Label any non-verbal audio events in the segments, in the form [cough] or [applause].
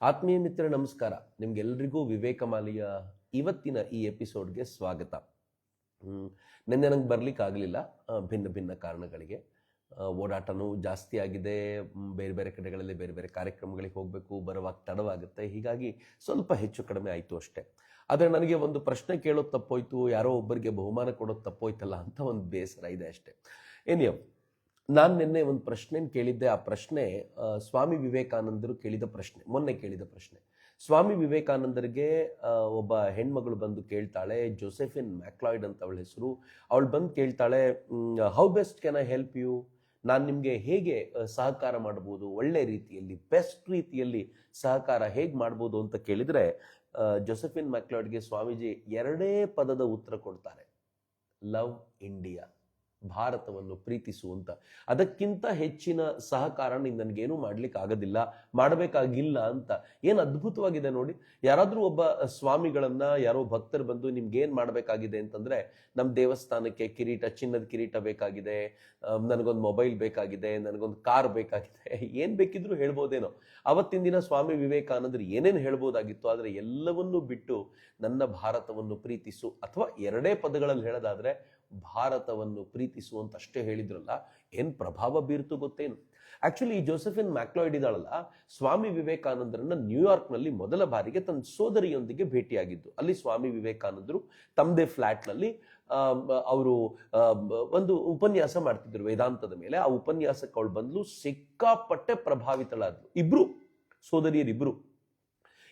ಆತ್ಮೀಯ ಮಿತ್ರ, ನಮಸ್ಕಾರ. ನಿಮ್ಗೆಲ್ರಿಗೂ ವಿವೇಕಮಾಲಿಯ ಇವತ್ತಿನ ಈ ಎಪಿಸೋಡ್ಗೆ ಸ್ವಾಗತ. ನಿನ್ನೆ ನಂಗೆ ಬರ್ಲಿಕ್ಕೆ ಆಗಲಿಲ್ಲ. ಭಿನ್ನ ಭಿನ್ನ ಕಾರಣಗಳಿಗೆ. ಓಡಾಟನೂ ಜಾಸ್ತಿ ಆಗಿದೆ. ಬೇರೆ ಬೇರೆ ಕಡೆಗಳಲ್ಲಿ ಬೇರೆ ಬೇರೆ ಕಾರ್ಯಕ್ರಮಗಳಿಗೆ ಹೋಗಬೇಕು, ಬರುವಾಗ ತಡವಾಗುತ್ತೆ. ಹೀಗಾಗಿ ಸ್ವಲ್ಪ ಹೆಚ್ಚು ಕಡಿಮೆ ಆಯಿತು ಅಷ್ಟೇ. ಆದರೆ ನನಗೆ ಒಂದು ಪ್ರಶ್ನೆ ಕೇಳೋದು ತಪ್ಪೋಯ್ತು, ಯಾರೋ ಒಬ್ಬರಿಗೆ ಬಹುಮಾನ ಕೊಡೋದು ತಪ್ಪೋಯ್ತಲ್ಲ ಅಂತ ಒಂದು ಬೇಸರ ಇದೆ ಅಷ್ಟೇ. ಏನಿಯೋ ನಾನು ನಿನ್ನೆ ಒಂದು ಪ್ರಶ್ನೆ ಕೇಳಿದ್ದೆ. ಆ ಪ್ರಶ್ನೆ ಸ್ವಾಮಿ ವಿವೇಕಾನಂದರು ಕೇಳಿದ ಪ್ರಶ್ನೆ, ಮೊನ್ನೆ ಕೇಳಿದ ಪ್ರಶ್ನೆ. ಸ್ವಾಮಿ ವಿವೇಕಾನಂದರಿಗೆ ಒಬ್ಬ ಹೆಣ್ಮಗಳು ಬಂದು ಕೇಳ್ತಾಳೆ, ಜೋಸೆಫಿನ್ ಮ್ಯಾಕ್ಲಾಯ್ಡ್ ಅಂತ ಅವಳ ಹೆಸರು. ಅವಳು ಬಂದು ಕೇಳ್ತಾಳೆ how best can I help you ನಾನು ನಿಮಗೆ ಹೇಗೆ ಸಹಕಾರ ಮಾಡ್ಬೋದು? ಒಳ್ಳೆ ರೀತಿಯಲ್ಲಿ ಬೆಸ್ಟ್ ರೀತಿಯಲ್ಲಿ ಸಹಕಾರ ಹೇಗೆ ಮಾಡ್ಬೋದು? ಅಂತ ಕೇಳಿದರೆ ಜೋಸೆಫಿನ್ ಮ್ಯಾಕ್ಲಾಯ್ಡ್ಗೆ ಸ್ವಾಮೀಜಿ ಎರಡೇ ಪದದ ಉತ್ತರ ಕೊಡ್ತಾರೆ. ಲವ್ ಇಂಡಿಯಾ ಭಾರತವನ್ನು ಪ್ರೀತಿಸು ಅಂತ ಅದಕ್ಕಿಂತ ಹೆಚ್ಚಿನ ಸಹಕಾರ ನೀನು ನನಗೇನು ಮಾಡ್ಲಿಕ್ಕೆ ಆಗೋದಿಲ್ಲ, ಮಾಡಬೇಕಾಗಿಲ್ಲ ಅಂತ. ಏನು ಅದ್ಭುತವಾಗಿದೆ ನೋಡಿ, ಯಾರಾದರೂ ಒಬ್ಬ ಸ್ವಾಮಿಗಳನ್ನ, ಯಾರೋ ಭಕ್ತರು ಬಂದು ನಿಮ್ಗೆ ಏನ್ ಮಾಡಬೇಕಾಗಿದೆ ಅಂತಂದ್ರೆ ನಮ್ಮ ದೇವಸ್ಥಾನಕ್ಕೆ ಕಿರೀಟ, ಚಿನ್ನದ ಕಿರೀಟ ಬೇಕಾಗಿದೆ ನನಗೊಂದು ಮೊಬೈಲ್ ಬೇಕಾಗಿದೆ, ನನಗೊಂದು ಕಾರ್ ಬೇಕಾಗಿದೆ, ಏನ್ ಬೇಕಿದ್ರು ಹೇಳ್ಬೋದೇನೋ. ಅವತ್ತಿನ ದಿನ ಸ್ವಾಮಿ ವಿವೇಕಾನಂದರು ಏನೇನು ಹೇಳ್ಬೋದಾಗಿತ್ತು, ಆದರೆ ಎಲ್ಲವನ್ನೂ ಬಿಟ್ಟು ನನ್ನ ಭಾರತವನ್ನು ಪ್ರೀತಿಸು, ಅಥವಾ ಎರಡೇ ಪದಗಳಲ್ಲಿ ಹೇಳೋದಾದ್ರೆ ಭಾರತವನ್ನು ಪ್ರೀತಿಸು ಅಂತ ಅಷ್ಟೇ ಹೇಳಿದ್ರಲ್ಲ, ಏನ್ ಪ್ರಭಾವ ಬೀರ್ತು ಗೊತ್ತೇನು? ಆಕ್ಚುಲಿ ಈ ಜೋಸೆಫಿನ್ ಮ್ಯಾಕ್ಲಾಯ್ಡ್ ಇದ್ದಾಳಲ್ಲ, ಸ್ವಾಮಿ ವಿವೇಕಾನಂದರನ್ನ ನ್ಯೂಯಾರ್ಕ್ನಲ್ಲಿ ಮೊದಲ ಬಾರಿಗೆ ತನ್ನ ಸೋದರಿಯೊಂದಿಗೆ ಭೇಟಿಯಾಗಿದ್ದು. ಅಲ್ಲಿ ಸ್ವಾಮಿ ವಿವೇಕಾನಂದರು ತಮ್ಮದೇ ಫ್ಲ್ಯಾಟ್ನಲ್ಲಿ ಅವರು ಒಂದು ಉಪನ್ಯಾಸ ಮಾಡ್ತಿದ್ರು ವೇದಾಂತದ ಮೇಲೆ. ಆ ಉಪನ್ಯಾಸಕ್ಕೆ ಅವಳು ಬಂದ್ಲು, ಸಿಕ್ಕಾಪಟ್ಟೆ ಪ್ರಭಾವಿತಳಾದ್ಲು. ಇಬ್ರು, ಸೋದರಿಯರಿಬ್ರು.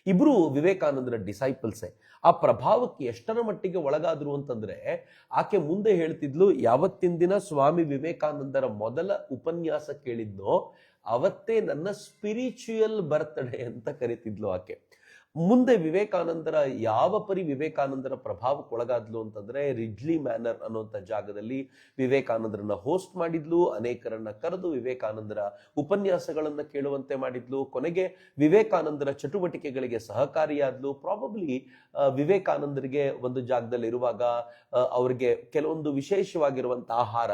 ಇಬ್ರು ವಿವೇಕಾನಂದರ ಡಿಸೈಪಲ್ಸೇ ಆ ಪ್ರಭಾವಕ್ಕೆ ಎಷ್ಟರ ಮಟ್ಟಿಗೆ ಒಳಗಾದ್ರು ಅಂತಂದ್ರೆ, ಆಕೆ ಮುಂದೆ ಹೇಳ್ತಿದ್ಲು, ಯಾವತ್ತಿನ ದಿನ ಸ್ವಾಮಿ ವಿವೇಕಾನಂದರ ಮೊದಲ ಉಪನ್ಯಾಸ ಕೇಳಿದ್ನೋ, ಅವತ್ತೇ ನನ್ನ ಸ್ಪಿರಿಚುಯಲ್ ಬರ್ತ್ಡೇ ಅಂತ ಕರಿತಿದ್ಲು ಆಕೆ. ಮುಂದೆ ವಿವೇಕಾನಂದರ ಯಾವ ಪರಿ ವಿವೇಕಾನಂದರ ಪ್ರಭಾವಕ್ಕೆ ಒಳಗಾದ್ಲು ಅಂತಂದ್ರೆ ರಿಡ್ಲಿ ಮ್ಯಾನರ್ ಅನ್ನುವಂಥ ಜಾಗದಲ್ಲಿ ವಿವೇಕಾನಂದರನ್ನ ಹೋಸ್ಟ್ ಮಾಡಿದ್ಲು. ಅನೇಕರನ್ನ ಕರೆದು ವಿವೇಕಾನಂದರ ಉಪನ್ಯಾಸಗಳನ್ನ ಕೇಳುವಂತೆ ಮಾಡಿದ್ಲು. ಕೊನೆಗೆ ವಿವೇಕಾನಂದರ ಚಟುವಟಿಕೆಗಳಿಗೆ ಸಹಕಾರಿಯಾದ್ಲು. ಪ್ರಾಬಬ್ಲಿ ವಿವೇಕಾನಂದರಿಗೆ ಒಂದು ಜಾಗದಲ್ಲಿ ಇರುವಾಗ ಅವರಿಗೆ ಕೆಲವೊಂದು ವಿಶೇಷವಾಗಿರುವಂತಹ ಆಹಾರ.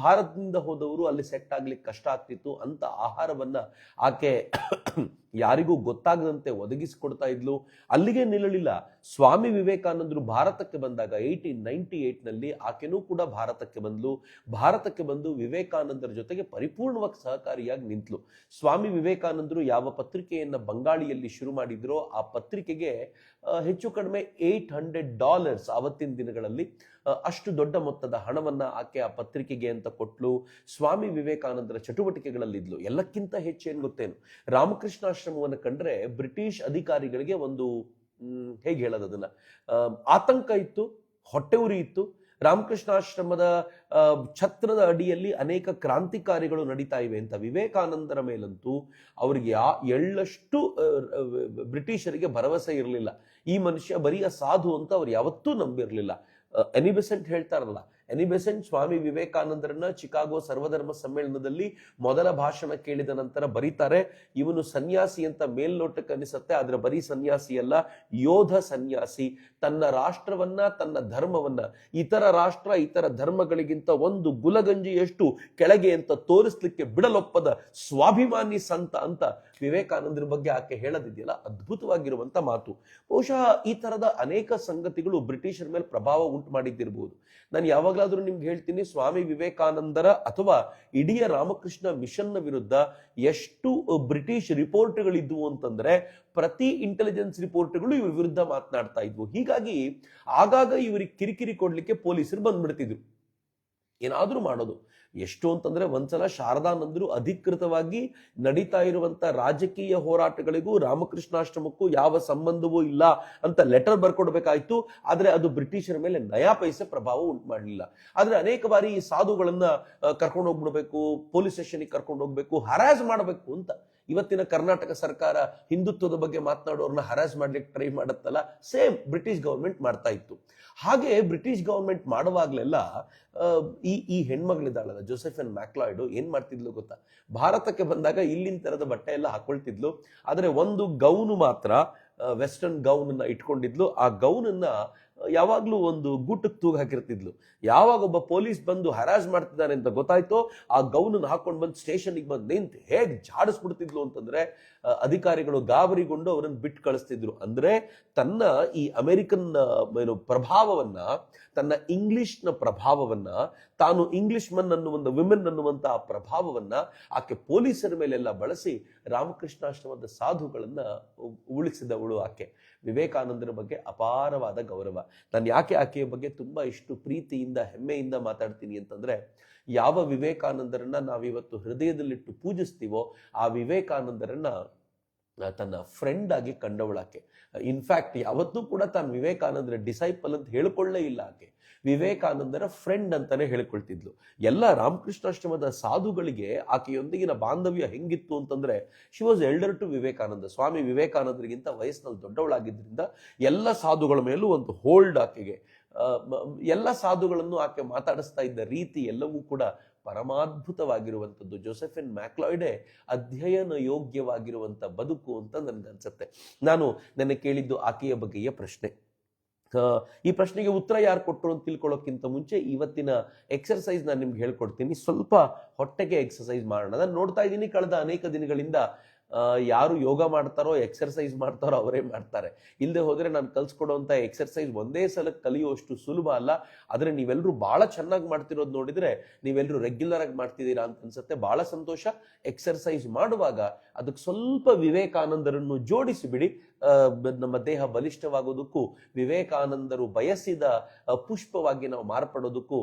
ಭಾರತದಿಂದ ಹೋದವರು ಅಲ್ಲಿ ಸೆಟ್ ಆಗ್ಲಿಕ್ಕೆ ಕಷ್ಟ ಆಗ್ತಿತ್ತು ಅಂತ ಆಹಾರವನ್ನ ಆಕೆ [coughs] ಯಾರಿಗೂ ಗೊತ್ತಾಗದಂತೆ ಒದಗಿಸಿಕೊಡ್ತಾ ಇದ್ಲು. ಅಲ್ಲಿಗೆ ನಿಲ್ಲಲಿಲ್ಲ. ಸ್ವಾಮಿ ವಿವೇಕಾನಂದರು ಭಾರತಕ್ಕೆ ಬಂದಾಗ ಏಯ್ಟೀನ್ ನೈನ್ಟಿ ಏಟ್ನಲ್ಲಿ ಆಕೆನೂ ಕೂಡ ಭಾರತಕ್ಕೆ ಬಂದ್ಲು. ಭಾರತಕ್ಕೆ ಬಂದು ವಿವೇಕಾನಂದರ ಜೊತೆಗೆ ಪರಿಪೂರ್ಣವಾಗಿ ಸಹಕಾರಿಯಾಗಿ ನಿಂತ್ಲು. ಸ್ವಾಮಿ ವಿವೇಕಾನಂದರು ಯಾವ ಪತ್ರಿಕೆಯನ್ನು ಬಂಗಾಳಿಯಲ್ಲಿ ಶುರು ಮಾಡಿದ್ರೋ ಆ ಪತ್ರಿಕೆಗೆ ಹೆಚ್ಚು ಕಡಿಮೆ ಏಟ್ ಹಂಡ್ರೆಡ್ ಡಾಲರ್ಸ್ ಆವತ್ತಿನ ದಿನಗಳಲ್ಲಿ ಅಷ್ಟು ದೊಡ್ಡ ಮೊತ್ತದ ಹಣವನ್ನ ಆಕೆ ಆ ಪತ್ರಿಕೆಗೆ ಅಂತ ಕೊಟ್ಲು. ಸ್ವಾಮಿ ವಿವೇಕಾನಂದರ ಚಟುವಟಿಕೆಗಳಲ್ಲಿದ್ಲು. ಎಲ್ಲಕ್ಕಿಂತ ಹೆಚ್ಚೇನು ಗೊತ್ತೇನು? ರಾಮಕೃಷ್ಣಾಶ್ರಮವನ್ನು ಕಂಡ್ರೆ ಬ್ರಿಟಿಷ್ ಅಧಿಕಾರಿಗಳಿಗೆ ಒಂದು ಹೇಗೆ ಹೇಳೋದು ಅದನ್ನ? ಆತಂಕ ಇತ್ತು ಹೊಟ್ಟೆ ಉರಿ ಇತ್ತು. ರಾಮಕೃಷ್ಣಾಶ್ರಮದ ಛತ್ರದ ಅಡಿಯಲ್ಲಿ ಅನೇಕ ಕ್ರಾಂತಿಕಾರಿಗಳು ನಡೀತಾ ಇವೆ ಅಂತ ವಿವೇಕಾನಂದರ ಮೇಲಂತೂ ಅವ್ರಿಗೆ ಯಾ ಎಳ್ಳಷ್ಟು ಬ್ರಿಟಿಷರಿಗೆ ಭರವಸೆ ಇರಲಿಲ್ಲ. ಈ ಮನುಷ್ಯ ಬರಿಯ ಸಾಧು ಅಂತ ಅವ್ರು ಯಾವತ್ತೂ ನಂಬಿರಲಿಲ್ಲ. ಎನಿಬೆಸೆಂಟ್ ಹೇಳ್ತಾರಲ್ಲ ಎನಿಬೆಸೆಂಟ್ ಸ್ವಾಮಿ ವಿವೇಕಾನಂದರನ್ನ ಚಿಕಾಗೋ ಸರ್ವಧರ್ಮ ಸಮ್ಮೇಳನದಲ್ಲಿ ಮೊದಲ ಭಾಷಣ ಕೇಳಿದ ನಂತರ ಬರೀತಾರೆ. ಇವನು ಸನ್ಯಾಸಿ ಅಂತ ಮೇಲ್ನೋಟಕ್ಕೆ ಅನಿಸುತ್ತೆ ಆದ್ರೆ ಬರೀ ಸನ್ಯಾಸಿ ಅಲ್ಲ, ಯೋಧ ಸನ್ಯಾಸಿ. ತನ್ನ ರಾಷ್ಟ್ರವನ್ನ, ತನ್ನ ಧರ್ಮವನ್ನ, ಇತರ ರಾಷ್ಟ್ರ, ಇತರ ಧರ್ಮಗಳಿಗಿಂತ ಒಂದು ಗುಲಗಂಜಿಯಷ್ಟು ಕೆಳಗೆ ಅಂತ ತೋರಿಸ್ಲಿಕ್ಕೆ ಬಿಡಲೊಪ್ಪದ ಸ್ವಾಭಿಮಾನಿ ಸಂತ ಅಂತ ವಿವೇಕಾನಂದರ ಬಗ್ಗೆ ಆಕೆ ಹೇಳದಿದೆಯಲ್ಲ, ಅದ್ಭುತವಾಗಿರುವಂತ ಮಾತು. ಬಹುಶಃ ಈ ತರದ ಅನೇಕ ಸಂಗತಿಗಳು ಬ್ರಿಟಿಷರ ಮೇಲೆ ಪ್ರಭಾವ ಉಂಟು ಮಾಡಿದ್ದಿರಬಹುದು ನಾನು ಯಾವಾಗಲಾದ್ರೂ ನಿಮ್ಗೆ ಹೇಳ್ತೀನಿ, ಸ್ವಾಮಿ ವಿವೇಕಾನಂದರ ಅಥವಾ ಇಡೀ ರಾಮಕೃಷ್ಣ ಮಿಷನ್ನ ವಿರುದ್ಧ ಎಷ್ಟು ಬ್ರಿಟಿಷ್ ರಿಪೋರ್ಟ್ಗಳಿದ್ವು ಅಂತಂದ್ರೆ ಪ್ರತಿ ಇಂಟೆಲಿಜೆನ್ಸ್ ರಿಪೋರ್ಟ್ಗಳು ಇವ್ರ ವಿರುದ್ಧ ಮಾತನಾಡ್ತಾ ಇದ್ವು. ಹೀಗಾಗಿ ಆಗಾಗ ಇವರಿಗೆ ಕಿರಿಕಿರಿ ಕೊಡ್ಲಿಕ್ಕೆ ಪೊಲೀಸರು ಬಂದ್ಬಿಡ್ತಿದ್ರು. ಏನಾದ್ರೂ ಮಾಡೋದು. ಎಷ್ಟು ಅಂತಂದ್ರೆ ಒಂದ್ಸಲ ಶಾರದಾನಂದರು ಅಧಿಕೃತವಾಗಿ ನಡೀತಾ ಇರುವಂತ ರಾಜಕೀಯ ಹೋರಾಟಗಳಿಗೂ ರಾಮಕೃಷ್ಣಾಶ್ರಮಕ್ಕೂ ಯಾವ ಸಂಬಂಧವೂ ಇಲ್ಲ ಅಂತ ಲೆಟರ್ ಬರ್ಕೊಡ್ಬೇಕಾಯ್ತು. ಆದ್ರೆ ಅದು ಬ್ರಿಟಿಷರ ಮೇಲೆ ನಯಾ ಪೈಸೆ ಪ್ರಭಾವ ಉಂಟು ಮಾಡಲಿಲ್ಲ ಆದ್ರೆ ಅನೇಕ ಬಾರಿ ಈ ಸಾಧುಗಳನ್ನ ಕರ್ಕೊಂಡು ಹೋಗ್ಬಿಡ್ಬೇಕು ಪೊಲೀಸ್ ಸ್ಟೇಷನ್ಗೆ ಕರ್ಕೊಂಡು ಹೋಗ್ಬೇಕು ಹರಾಜ್ ಮಾಡಬೇಕು ಅಂತ ಇವತ್ತಿನ ಕರ್ನಾಟಕ ಸರ್ಕಾರ ಹಿಂದುತ್ವದ ಬಗ್ಗೆ ಮಾತನಾಡೋರನ್ನ ಹರಾಸ್ ಮಾಡ್ಲಿಕ್ಕೆ ಟ್ರೈ ಮಾಡುತ್ತಲ್ಲ ಸೇಮ್ ಬ್ರಿಟಿಷ್ ಗೌರ್ಮೆಂಟ್ ಮಾಡ್ತಾ ಇತ್ತು. ಹಾಗೆ ಬ್ರಿಟಿಷ್ ಗೌರ್ಮೆಂಟ್ ಮಾಡುವಾಗಲೆಲ್ಲ ಈ ಈ ಹೆಣ್ಮಗಳಿದ್ದಾಳಲ್ಲ ಜೋಸೆಫಿನ್ ಮ್ಯಾಕ್ಲಾಯ್ಡು ಏನ್ ಮಾಡ್ತಿದ್ಲು ಗೊತ್ತಾ? ಭಾರತಕ್ಕೆ ಬಂದಾಗ ಇಲ್ಲಿನ ತರದ ಬಟ್ಟೆ ಎಲ್ಲ ಹಾಕೊಳ್ತಿದ್ಲು, ಆದರೆ ಒಂದು ಗೌನು ಮಾತ್ರ ವೆಸ್ಟರ್ನ್ ಗೌನ್ ಅನ್ನ ಇಟ್ಕೊಂಡಿದ್ಲು. ಆ ಗೌನನ್ನ ಯಾವಾಗ್ಲೂ ಒಂದು ಗೂಟಕ್ಕೆ ತೂಗು ಹಾಕಿರ್ತಿದ್ಲು. ಯಾವಾಗ ಒಬ್ಬ ಪೊಲೀಸ್ ಬಂದು ಹರಾಜ್ ಮಾಡ್ತಿದ್ದಾನೆ ಅಂತ ಗೊತ್ತಾಯ್ತೋ, ಆ ಗೌನನ್ನು ಹಾಕೊಂಡು ಬಂದು ಸ್ಟೇಷನ್ಗೆ ಬಂದು ನಿಂತು ಹೇಗೆ ಜಾಡಿಸ್ಬಿಡ್ತಿದ್ಲು ಅಂತಂದ್ರೆ ಅಧಿಕಾರಿಗಳು ಗಾಬರಿಗೊಂಡು ಅವರನ್ನು ಬಿಟ್ಟು ಕಳಿಸ್ತಿದ್ರು. ಅಂದ್ರೆ ತನ್ನ ಈ ಅಮೆರಿಕನ್ ಏನು ಪ್ರಭಾವವನ್ನ, ತನ್ನ ಇಂಗ್ಲಿಷ್ನ ಪ್ರಭಾವವನ್ನ, ತಾನು ಇಂಗ್ಲಿಷ್ ಮನ್ ಅನ್ನುವಂಥ ವಿಮೆನ್ ಅನ್ನುವಂಥ ಆ ಪ್ರಭಾವವನ್ನ ಆಕೆ ಪೊಲೀಸರ ಮೇಲೆಲ್ಲ ಬಳಸಿ ರಾಮಕೃಷ್ಣಾಶ್ರಮದ ಸಾಧುಗಳನ್ನ ಉಳಿಸಿದವಳು ಆಕೆ. ವಿವೇಕಾನಂದರ ಬಗ್ಗೆ ಅಪಾರವಾದ ಗೌರವ. ನಾನು ಯಾಕೆ ಆಕೆಯ ಬಗ್ಗೆ ತುಂಬಾ ಇಷ್ಟು ಪ್ರೀತಿಯಿಂದ, ಹೆಮ್ಮೆಯಿಂದ ಮಾತಾಡ್ತೀನಿ ಅಂತಂದ್ರೆ, ಯಾವ ವಿವೇಕಾನಂದರನ್ನ ನಾವಿವತ್ತು ಹೃದಯದಲ್ಲಿಟ್ಟು ಪೂಜಿಸ್ತೀವೋ, ಆ ವಿವೇಕಾನಂದರನ್ನ ತನ್ನ ಫ್ರೆಂಡ್ ಆಗಿ ಕಂಡವಳಾಕೆ ಇನ್ಫ್ಯಾಕ್ಟ್ ಯಾವತ್ತೂ ಕೂಡ ತಾನು ವಿವೇಕಾನಂದರ ಡಿಸೈಪಲ್ ಅಂತ ಹೇಳ್ಕೊಳ್ಳೇ ಇಲ್ಲ ಆಕೆ. ವಿವೇಕಾನಂದರ ಫ್ರೆಂಡ್ ಅಂತಾನೆ ಹೇಳ್ಕೊಳ್ತಿದ್ಲು. ಎಲ್ಲ ರಾಮಕೃಷ್ಣಾಶ್ರಮದ ಸಾಧುಗಳಿಗೆ ಆಕೆಯೊಂದಿಗಿನ ಬಾಂಧವ್ಯ ಹೆಂಗಿತ್ತು ಅಂತಂದ್ರೆ she was elder to Vivekananda. Swami ವಿವೇಕಾನಂದರಿಗಿಂತ ವಯಸ್ಸಿನಲ್ಲಿ ದೊಡ್ಡವಳಾಗಿದ್ದರಿಂದ ಎಲ್ಲ ಸಾಧುಗಳ ಮೇಲೂ ಒಂದು ಹೋಲ್ಡ್ ಆಕೆಗೆ. ಎಲ್ಲ ಸಾಧುಗಳನ್ನು ಆಕೆ ಮಾತಾಡಿಸ್ತಾ ಇದ್ದ ರೀತಿ ಎಲ್ಲವೂ ಕೂಡ ಪರಮಾದ್ಭುತವಾಗಿರುವಂಥದ್ದು. ಜೋಸೆಫಿನ್ ಮ್ಯಾಕ್ಲಾಯ್ಡೆ ಅಧ್ಯಯನ ಯೋಗ್ಯವಾಗಿರುವಂಥ ಬದುಕು ಅಂತ ನನಗನ್ಸುತ್ತೆ. ನಾನು ನನ್ನ ಕೇಳಿದ್ದು ಆಕೆಯ ಬಗೆಯ ಪ್ರಶ್ನೆ. ಈ ಪ್ರಶ್ನೆಗೆ ಉತ್ತರ ಯಾರು ಕೊಟ್ಟರು ಅಂತ ತಿಳ್ಕೊಳ್ಳೋಕ್ಕಿಂತ ಮುಂಚೆ ಇವತ್ತಿನ ಎಕ್ಸರ್ಸೈಸ್ ನಾನು ನಿಮ್ಗೆ ಹೇಳ್ಕೊಡ್ತೀನಿ. ಸ್ವಲ್ಪ ಹೊಟ್ಟೆಗೆ ಎಕ್ಸರ್ಸೈಸ್ ಮಾಡೋಣ. ನಾನು ನೋಡ್ತಾ ಇದ್ದೀನಿ ಕಳೆದ ಅನೇಕ ದಿನಗಳಿಂದ ಯಾರು ಯೋಗ ಮಾಡ್ತಾರೋ ಎಕ್ಸರ್ಸೈಸ್ ಮಾಡ್ತಾರೋ ಅವರೇ ಮಾಡ್ತಾರೆ. ಇಲ್ಲದೆ ಹೋದರೆ ನಾನು ಕಲ್ಸ್ಕೊಡುವಂತ ಎಕ್ಸರ್ಸೈಸ್ ಒಂದೇ ಸಲ ಕಲಿಯುವಷ್ಟು ಸುಲಭ ಅಲ್ಲ. ಆದರೆ ನೀವೆಲ್ಲರೂ ಬಹಳ ಚೆನ್ನಾಗಿ ಮಾಡ್ತಿರೋದು ನೋಡಿದ್ರೆ ನೀವೆಲ್ಲರೂ ರೆಗ್ಯುಲರ್ ಆಗಿ ಮಾಡ್ತಿದ್ದೀರಾ ಅಂತ ಅನ್ಸುತ್ತೆ. ಬಹಳ ಸಂತೋಷ. ಎಕ್ಸರ್ಸೈಸ್ ಮಾಡುವಾಗ ಅದಕ್ಕೆ ಸ್ವಲ್ಪ ವಿವೇಕಾನಂದರನ್ನು ಜೋಡಿಸಿ ಬಿಡಿ ಆ, ಬ- ನಮ್ಮ ದೇಹ ಬಲಿಷ್ಠವಾಗೋದಕ್ಕೂ ವಿವೇಕಾನಂದರು ಬಯಸಿದ ಪುಷ್ಪವಾಗಿ ನಾವು ಮಾರ್ಪಡೋದಕ್ಕೂ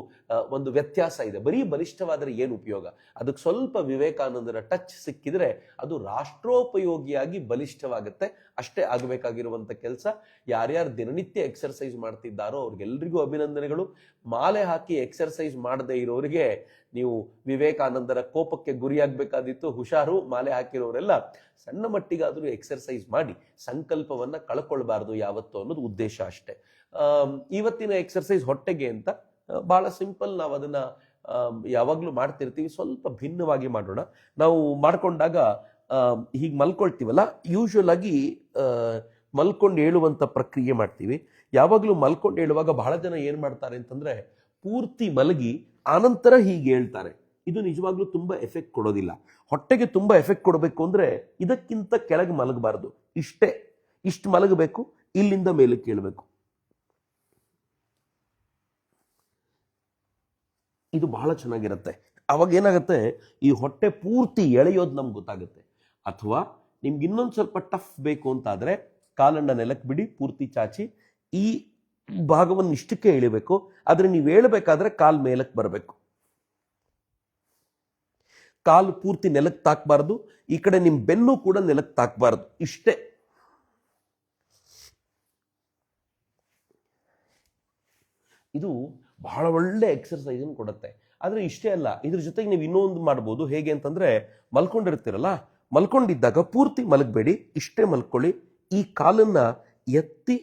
ಒಂದು ವ್ಯತ್ಯಾಸ ಇದೆ. ಬರೀ ಬಲಿಷ್ಠವಾದರೆ ಏನು ಉಪಯೋಗ? ಅದಕ್ಕೆ ಸ್ವಲ್ಪ ವಿವೇಕಾನಂದರ ಟಚ್ ಸಿಕ್ಕಿದ್ರೆ ಅದು ರಾಷ್ಟ್ರೋಪಯೋಗಿಯಾಗಿ ಬಲಿಷ್ಠವಾಗುತ್ತೆ. ಅಷ್ಟೇ ಆಗಬೇಕಾಗಿರುವಂತ ಕೆಲಸ. ಯಾರ್ಯಾರು ದಿನನಿತ್ಯ ಎಕ್ಸರ್ಸೈಸ್ ಮಾಡ್ತಿದ್ದಾರೋ ಅವ್ರಿಗೆಲ್ರಿಗೂ ಅಭಿನಂದನೆಗಳು. ಮಾಲೆ ಹಾಕಿ ಎಕ್ಸರ್ಸೈಸ್ ಮಾಡದೇ ಇರೋರಿಗೆ ನೀವು ವಿವೇಕಾನಂದರ ಕೋಪಕ್ಕೆ ಗುರಿಯಾಗಬೇಕಾದಿತ್ತು ಹುಷಾರು ಮಾಲೆ ಹಾಕಿರೋರೆಲ್ಲ ಸಣ್ಣ ಮಟ್ಟಿಗಾದರೂ ಎಕ್ಸರ್ಸೈಸ್ ಮಾಡಿ ಸಂಕಲ್ಪವನ್ನ ಕಳ್ಕೊಳ್ಬಾರ್ದು ಯಾವತ್ತು ಅನ್ನೋದು ಉದ್ದೇಶ ಅಷ್ಟೇ. ಇವತ್ತಿನ ಎಕ್ಸರ್ಸೈಸ್ ಹೊಟ್ಟೆಗೆ ಅಂತ ಭಾಳ ಸಿಂಪಲ್ ನಾವು ಅದನ್ನ ಯಾವಾಗಲೂ ಮಾಡ್ತಿರ್ತೀವಿ. ಸ್ವಲ್ಪ ಭಿನ್ನವಾಗಿ ಮಾಡೋಣ. ನಾವು ಮಾಡ್ಕೊಂಡಾಗ ಹೀಗೆ ಮಲ್ಕೊಳ್ತೀವಲ್ಲ ಯೂಶುವಲ್ ಆಗಿ ಮಲ್ಕೊಂಡು ಹೇಳುವಂಥ ಪ್ರಕ್ರಿಯೆ ಮಾಡ್ತೀವಿ. ಯಾವಾಗಲೂ ಮಲ್ಕೊಂಡು ಹೇಳುವಾಗ ಬಹಳ ಜನ ಏನು ಮಾಡ್ತಾರೆ ಅಂತಂದ್ರೆ ಪೂರ್ತಿ ಮಲಗಿ ಆನಂತರ ಹೀಗೆ ಹೇಳ್ತಾರೆ, ಇದು ನಿಜವಾಗ್ಲೂ ತುಂಬ ಎಫೆಕ್ಟ್ ಕೊಡೋದಿಲ್ಲ. ಹೊಟ್ಟೆಗೆ ತುಂಬ ಎಫೆಕ್ಟ್ ಕೊಡಬೇಕು ಅಂದ್ರೆ ಇದಕ್ಕಿಂತ ಕೆಳಗೆ ಮಲಗಬಾರದು. ಇಷ್ಟೇ. ಇಷ್ಟು ಮಲಗಬೇಕು, ಇಲ್ಲಿಂದ ಮೇಲೆ ಕೇಳಬೇಕು. ಇದು ಬಹಳ ಚೆನ್ನಾಗಿರುತ್ತೆ. ಅವಾಗ ಏನಾಗುತ್ತೆ, ಈ ಹೊಟ್ಟೆ ಪೂರ್ತಿ ಎಳೆಯೋದು ನಮ್ಗೆ ಗೊತ್ತಾಗುತ್ತೆ. ಅಥವಾ ನಿಮ್ಗೆ ಇನ್ನೊಂದು ಸ್ವಲ್ಪ ಟಫ್ ಬೇಕು ಅಂತಾದ್ರೆ ಕಾಲನ್ನ ನೆಲಕ್ಕೆ ಬಿಡಿ, ಪೂರ್ತಿ ಚಾಚಿ, ಈ ಭಾಗವನ್ನು ಇಷ್ಟಕ್ಕೆ ಇಳಿಬೇಕು ಆದರೆ ನೀವು ಹೇಳಬೇಕಾದ್ರೆ ಕಾಲು ಮೇಲಕ್ಕೆ ಬರಬೇಕು. ಕಾಲು ಪೂರ್ತಿ ನೆಲಕ್ಕೆ ತಾಕಬಾರ್ದು. ಈ ಕಡೆ ನಿಮ್ಮ ಬೆನ್ನು ಕೂಡ ನೆಲಕ್ಕೆ ತಾಕಬಾರ್ದು. ಇಷ್ಟೇ. ಇದು ಬಹಳ ಒಳ್ಳೆ ಎಕ್ಸರ್ಸೈಸ್ ಕೊಡುತ್ತೆ. ಆದರೆ ಇಷ್ಟೇ ಅಲ್ಲ, ಇದ್ರ ಜೊತೆಗೆ ನೀವು ಇನ್ನೊಂದು ಮಾಡ್ಬೋದು. ಹೇಗೆ ಅಂತಂದ್ರೆ ಮಲ್ಕೊಂಡಿರ್ತೀರಲ್ಲ, ಮಲ್ಕೊಂಡಿದ್ದಾಗ ಪೂರ್ತಿ ಮಲಗಬೇಡಿ, ಇಷ್ಟೇ ಮಲ್ಕೊಳ್ಳಿ. ಈ ಕಾಲನ್ನ ಎತ್ತಿ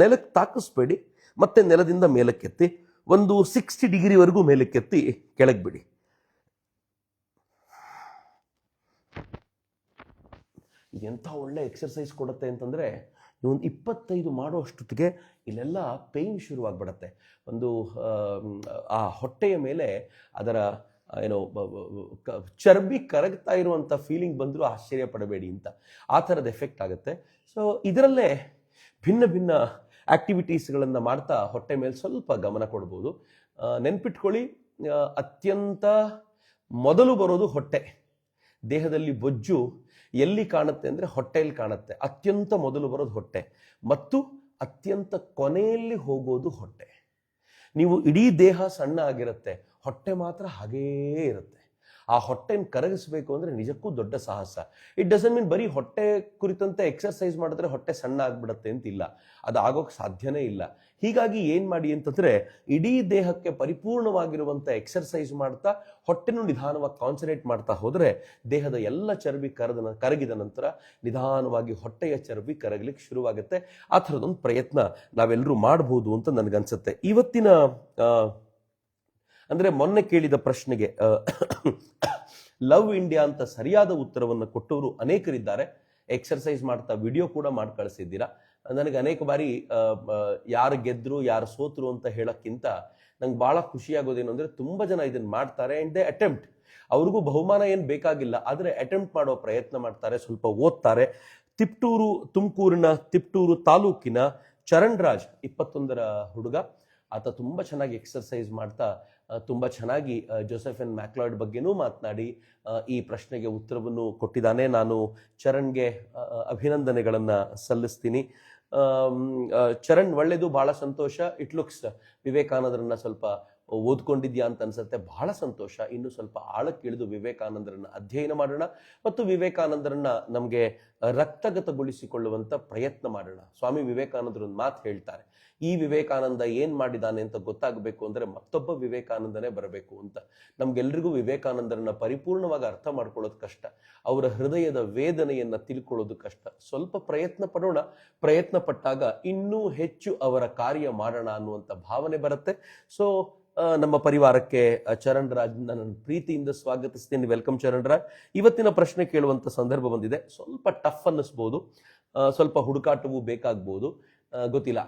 ನೆಲಕ್ಕೆ ತಾಕಿಸ್ಬೇಡಿ, ಮತ್ತೆ ನೆಲದಿಂದ ಮೇಲಕ್ಕೆತ್ತಿ, ಒಂದು ಸಿಕ್ಸ್ಟಿ ಡಿಗ್ರಿವರೆಗೂ ಮೇಲಕ್ಕೆತ್ತಿ ಕೆಳಗೆ ಬಿಡಿ. ಎಂಥ ಒಳ್ಳೆ ಎಕ್ಸರ್ಸೈಸ್ ಕೊಡುತ್ತೆ ಅಂತಂದರೆ ಒಂದು ಇಪ್ಪತ್ತೈದು ಮಾಡೋ ಅಷ್ಟೊತ್ತಿಗೆ ಇಲ್ಲೆಲ್ಲ ಪೇಯ್ನ್ ಶುರುವಾಗ್ಬಿಡತ್ತೆ. ಒಂದು ಆ ಹೊಟ್ಟೆಯ ಮೇಲೆ ಅದರ, ಏನೋ ಚರ್ಬಿ ಕರಗ್ತಾ ಇರುವಂಥ ಫೀಲಿಂಗ್ ಬಂದರೂ ಆಶ್ಚರ್ಯ ಪಡಬೇಡಿ ಅಂತ. ಆ ಥರದ ಎಫೆಕ್ಟ್ ಆಗುತ್ತೆ. ಸೊ ಇದರಲ್ಲೇ ಭಿನ್ನ ಭಿನ್ನ ಆ್ಯಕ್ಟಿವಿಟೀಸ್ಗಳನ್ನು ಮಾಡ್ತಾ ಹೊಟ್ಟೆ ಮೇಲೆ ಸ್ವಲ್ಪ ಗಮನ ಕೊಡ್ಬೋದು. ನೆನ್ಪಿಟ್ಕೊಳ್ಳಿ ಅತ್ಯಂತ ಮೊದಲು ಬರೋದು ಹೊಟ್ಟೆ. ದೇಹದಲ್ಲಿ ಬೊಜ್ಜು ಎಲ್ಲಿ ಕಾಣುತ್ತೆ ಅಂದರೆ ಹೊಟ್ಟೆಯಲ್ಲಿ ಕಾಣುತ್ತೆ. ಅತ್ಯಂತ ಮೊದಲು ಬರೋದು ಹೊಟ್ಟೆ. ಮತ್ತು ಅತ್ಯಂತ ಕೊನೆಯಲ್ಲಿ ಹೋಗೋದು ಹೊಟ್ಟೆ. ನೀವು ಇಡೀ ದೇಹ ಸಣ್ಣ ಆಗಿರುತ್ತೆ. ಹೊಟ್ಟೆ ಮಾತ್ರ ಹಾಗೇ ಇರುತ್ತೆ. ಆ ಹೊಟ್ಟೆನ ಕರಗಿಸಬೇಕು ಅಂದ್ರೆ ನಿಜಕ್ಕೂ ದೊಡ್ಡ ಸಾಹಸ. ಇಟ್ ಡಸನ್ ಮೀನ್ ಬರೀ ಹೊಟ್ಟೆ ಕುರಿತಂತೆ ಎಕ್ಸರ್ಸೈಸ್ ಮಾಡಿದ್ರೆ ಹೊಟ್ಟೆ ಸಣ್ಣ ಆಗ್ಬಿಡತ್ತೆ ಅಂತಿಲ್ಲ. ಅದು ಆಗೋಕೆ ಸಾಧ್ಯನೇ ಇಲ್ಲ. ಹೀಗಾಗಿ ಏನು ಮಾಡಿ ಅಂತಂದ್ರೆ ಇಡೀ ದೇಹಕ್ಕೆ ಪರಿಪೂರ್ಣವಾಗಿರುವಂತ ಎಕ್ಸರ್ಸೈಸ್ ಮಾಡ್ತಾ ಹೊಟ್ಟೆನೂ ನಿಧಾನವಾಗಿ ಕಾನ್ಸಂಟ್ರೇಟ್ ಮಾಡ್ತಾ ಹೋದರೆ ದೇಹದ ಎಲ್ಲ ಚರ್ಬಿ ಕರದ ಕರಗಿದ ನಂತರ ನಿಧಾನವಾಗಿ ಹೊಟ್ಟೆಯ ಚರ್ಬಿ ಕರಗಲಿಕ್ಕೆ ಶುರುವಾಗುತ್ತೆ. ಆ ಥರದೊಂದು ಪ್ರಯತ್ನ ನಾವೆಲ್ಲರೂ ಮಾಡ್ಬೋದು ಅಂತ ನನಗನ್ಸುತ್ತೆ. ಇವತ್ತಿನ ಅಂದ್ರೆ ಮೊನ್ನೆ ಕೇಳಿದ ಪ್ರಶ್ನೆಗೆ ಲವ್ ಇಂಡಿಯಾ ಅಂತ ಸರಿಯಾದ ಉತ್ತರವನ್ನು ಕೊಟ್ಟವರು ಅನೇಕರಿದ್ದಾರೆ. ಎಕ್ಸರ್ಸೈಸ್ ಮಾಡ್ತಾ ವಿಡಿಯೋ ಕೂಡ ಮಾಡಿ ಕಳಿಸಿದ್ದೀರಾ? ನನಗೆ ಅನೇಕ ಬಾರಿ ಯಾರು ಗೆದ್ರು, ಯಾರು ಸೋತರು ಅಂತ ಹೇಳೋಕ್ಕಿಂತ ನಂಗೆ ಭಾಳ ಖುಷಿಯಾಗೋದೇನು ಅಂದರೆ ತುಂಬ ಜನ ಇದನ್ನು ಮಾಡ್ತಾರೆ ಆ್ಯಂಡ್ ದೇ ಅಟೆಂಪ್ಟ್ ಅವ್ರಿಗೂ ಬಹುಮಾನ ಏನು ಬೇಕಾಗಿಲ್ಲ, ಆದರೆ ಅಟೆಂಪ್ಟ್ ಮಾಡೋ ಪ್ರಯತ್ನ ಮಾಡ್ತಾರೆ, ಸ್ವಲ್ಪ ಓದ್ತಾರೆ. ತಿಪ್ಟೂರು, ತುಮಕೂರಿನ ತಿಪ್ಟೂರು ತಾಲೂಕಿನ ಚರಣ್ ರಾಜ್ ಇಪ್ಪತ್ತೊಂದರ ಹುಡುಗ. ಆತ ತುಂಬ ಚೆನ್ನಾಗಿ ಎಕ್ಸರ್ಸೈಸ್ ಮಾಡ್ತಾ ತುಂಬ ಚೆನ್ನಾಗಿ ಜೋಸೆಫಿನ್ ಮ್ಯಾಕ್ಲಾಯ್ಡ್ ಬಗ್ಗೆನೂ ಮಾತನಾಡಿ ಈ ಪ್ರಶ್ನೆಗೆ ಉತ್ತರವನ್ನು ಕೊಟ್ಟಿದ್ದಾನೆ. ನಾನು ಚರಣ್ಗೆ ಅಭಿನಂದನೆಗಳನ್ನು ಸಲ್ಲಿಸ್ತೀನಿ. ಚರಣ್ ಒಳ್ಳೆಯದು ಭಾಳ ಸಂತೋಷ. ಇಟ್ ಲುಕ್ಸ್ ವಿವೇಕಾನಂದರನ್ನ ಸ್ವಲ್ಪ ಓದ್ಕೊಂಡಿದ್ಯಾ ಅಂತ ಅನ್ಸುತ್ತೆ. ಬಹಳ ಸಂತೋಷ. ಇನ್ನು ಸ್ವಲ್ಪ ಆಳಕ್ಕೆ ಇಳಿದು ವಿವೇಕಾನಂದರನ್ನ ಅಧ್ಯಯನ ಮಾಡೋಣ ಮತ್ತು ವಿವೇಕಾನಂದರನ್ನ ನಮಗೆ ರಕ್ತಗತಗೊಳಿಸಿಕೊಳ್ಳುವಂತ ಪ್ರಯತ್ನ ಮಾಡೋಣ. ಸ್ವಾಮಿ ವಿವೇಕಾನಂದರು ಒಂದು ಮಾತು ಹೇಳ್ತಾರೆ. ಈ ವಿವೇಕಾನಂದ ಏನ್ ಮಾಡಿದಾನೆ ಅಂತ ಗೊತ್ತಾಗಬೇಕು ಅಂದ್ರೆ ಮತ್ತೊಬ್ಬ ವಿವೇಕಾನಂದನೇ ಬರಬೇಕು ಅಂತ. ನಮ್ಗೆಲ್ರಿಗೂ ವಿವೇಕಾನಂದರನ್ನ ಪರಿಪೂರ್ಣವಾಗಿ ಅರ್ಥ ಮಾಡ್ಕೊಳ್ಳೋದು ಕಷ್ಟ. ಅವರ ಹೃದಯದ ವೇದನೆಯನ್ನ ತಿಳ್ಕೊಳ್ಳೋದು ಕಷ್ಟ. ಸ್ವಲ್ಪ ಪ್ರಯತ್ನ ಪಡೋಣ. ಪ್ರಯತ್ನ ಪಟ್ಟಾಗ ಇನ್ನೂ ಹೆಚ್ಚು ಅವರ ಕಾರ್ಯ ಮಾಡೋಣ ಅನ್ನುವಂಥ ಭಾವನೆ ಬರುತ್ತೆ. ಸೊ ನಮ್ಮ ಪರಿವಾರಕ್ಕೆ ಚರಣ್ ರಾಜ್ ನನ್ನ ಪ್ರೀತಿಯಿಂದ ಸ್ವಾಗತಿಸ್ತೀನಿ. ವೆಲ್ಕಮ್ ಚರಣ್ ರಾಜ್. ಇವತ್ತಿನ ಪ್ರಶ್ನೆ ಕೇಳುವಂತ ಸಂದರ್ಭ ಬಂದಿದೆ. ಸ್ವಲ್ಪ ಟಫ್ ಅನ್ನಿಸ್ಬೋದು. ಸ್ವಲ್ಪ ಹುಡುಕಾಟವೂ ಬೇಕಾಗ್ಬೋದು. ಗೊತ್ತಿಲ್ಲ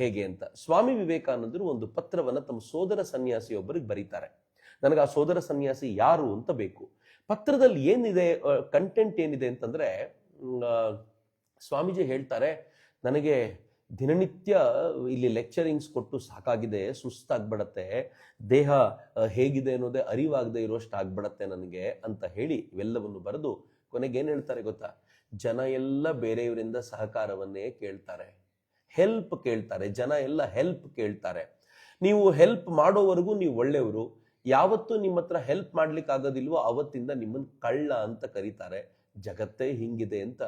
ಹೇಗೆ ಅಂತ. ಸ್ವಾಮಿ ವಿವೇಕಾನಂದರು ಒಂದು ಪತ್ರವನ್ನು ತಮ್ಮ ಸೋದರ ಸನ್ಯಾಸಿಯೊಬ್ಬರಿಗೆ ಬರೀತಾರೆ. ನನಗೆ ಆ ಸೋದರ ಸನ್ಯಾಸಿ ಯಾರು ಅಂತ ಬೇಕು. ಪತ್ರದಲ್ಲಿ ಏನಿದೆ ಕಂಟೆಂಟ್ ಏನಿದೆ ಅಂತಂದ್ರೆ ಸ್ವಾಮೀಜಿ ಹೇಳ್ತಾರೆ, ನನಗೆ ದಿನನಿತ್ಯ ಇಲ್ಲಿ ಲೆಕ್ಚರಿಂಗ್ಸ್ ಕೊಟ್ಟು ಸಾಕಾಗಿದೆ, ಸುಸ್ತಾಗ್ಬಿಡತ್ತೆ, ದೇಹ ಹೇಗಿದೆ ಅನ್ನೋದೇ ಅರಿವಾಗದೆ ಇರೋಷ್ಟು ಆಗ್ಬಿಡತ್ತೆ ನನಗೆ ಅಂತ ಹೇಳಿ ಇವೆಲ್ಲವನ್ನು ಬರೆದು ಕೊನೆಗೆ ಏನು ಹೇಳ್ತಾರೆ ಗೊತ್ತಾ? ಜನ ಎಲ್ಲ ಬೇರೆಯವರಿಂದ ಸಹಕಾರವನ್ನೇ ಕೇಳ್ತಾರೆ. ಹೆಲ್ಪ್ ಕೇಳ್ತಾರೆ, ಜನ ಎಲ್ಲ ಹೆಲ್ಪ್ ಕೇಳ್ತಾರೆ. ನೀವು ಹೆಲ್ಪ್ ಮಾಡೋವರೆಗೂ ನೀವು ಒಳ್ಳೆಯವರು. ಯಾವತ್ತು ನಿಮ್ಮ ಹತ್ರ ಹೆಲ್ಪ್ ಮಾಡ್ಲಿಕ್ಕೆ ಆಗೋದಿಲ್ವೋ ಅವತ್ತಿಂದ ನಿಮ್ಮನ್ನ ಕಳ್ಳ ಅಂತ ಕರೀತಾರೆ. ಜಗತ್ತೇ ಹಿಂಗಿದೆ ಅಂತ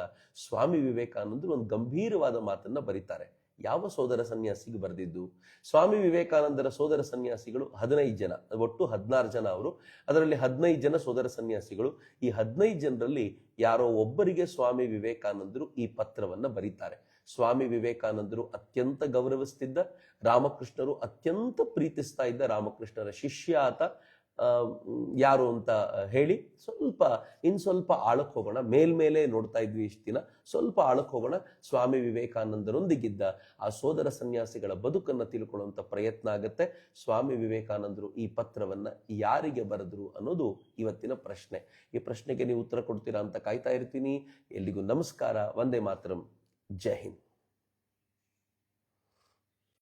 ಸ್ವಾಮಿ ವಿವೇಕಾನಂದರು ಒಂದು ಗಂಭೀರವಾದ ಮಾತನ್ನ ಬರೀತಾರೆ. ಯಾವ ಸೋದರ ಸನ್ಯಾಸಿಗೆ ಬರೆದಿದ್ದು? ಸ್ವಾಮಿ ವಿವೇಕಾನಂದರ ಸೋದರ ಸನ್ಯಾಸಿಗಳು ಹದಿನೈದು ಜನ, ಒಟ್ಟು ಹದಿನಾರು ಜನ ಅವರು. ಅದರಲ್ಲಿ ಹದಿನೈದು ಜನ ಸೋದರ ಸನ್ಯಾಸಿಗಳು. ಈ ಹದಿನೈದು ಜನರಲ್ಲಿ ಯಾರೋ ಒಬ್ಬರಿಗೆ ಸ್ವಾಮಿ ವಿವೇಕಾನಂದರು ಈ ಪತ್ರವನ್ನ ಬರೀತಾರೆ. ಸ್ವಾಮಿ ವಿವೇಕಾನಂದರು ಅತ್ಯಂತ ಗೌರವಿಸ್ತಿದ್ದ, ರಾಮಕೃಷ್ಣರು ಅತ್ಯಂತ ಪ್ರೀತಿಸ್ತಾ ಇದ್ದ ರಾಮಕೃಷ್ಣರ ಶಿಷ್ಯ ಆತ ಯಾರು ಅಂತ ಹೇಳಿ ಸ್ವಲ್ಪ, ಇನ್ ಸ್ವಲ್ಪ ಆಳಕ್ಕೆ ಹೋಗೋಣ ಮೇಲ್ಮೇಲೆ ನೋಡ್ತಾ ಇದ್ವಿ ಇಷ್ಟು ದಿನ, ಸ್ವಲ್ಪ ಆಳಕ್ಕೆ ಹೋಗೋಣ, ಸ್ವಾಮಿ ವಿವೇಕಾನಂದರೊಂದಿಗಿದ್ದ ಆ ಸೋದರ ಸನ್ಯಾಸಿಗಳ ಬದುಕನ್ನು ತಿಳ್ಕೊಳ್ಳುವಂಥ ಪ್ರಯತ್ನ ಆಗುತ್ತೆ. ಸ್ವಾಮಿ ವಿವೇಕಾನಂದರು ಈ ಪತ್ರವನ್ನ ಯಾರಿಗೆ ಬರೆದ್ರು ಅನ್ನೋದು ಇವತ್ತಿನ ಪ್ರಶ್ನೆ. ಈ ಪ್ರಶ್ನೆಗೆ ನೀವು ಉತ್ತರ ಕೊಡ್ತೀರಾ ಅಂತ ಕಾಯ್ತಾ ಇರ್ತೀನಿ. ಎಲ್ಲಿಗೂ ನಮಸ್ಕಾರ. ವಂದೇ ಮಾತರಂ. Jahin.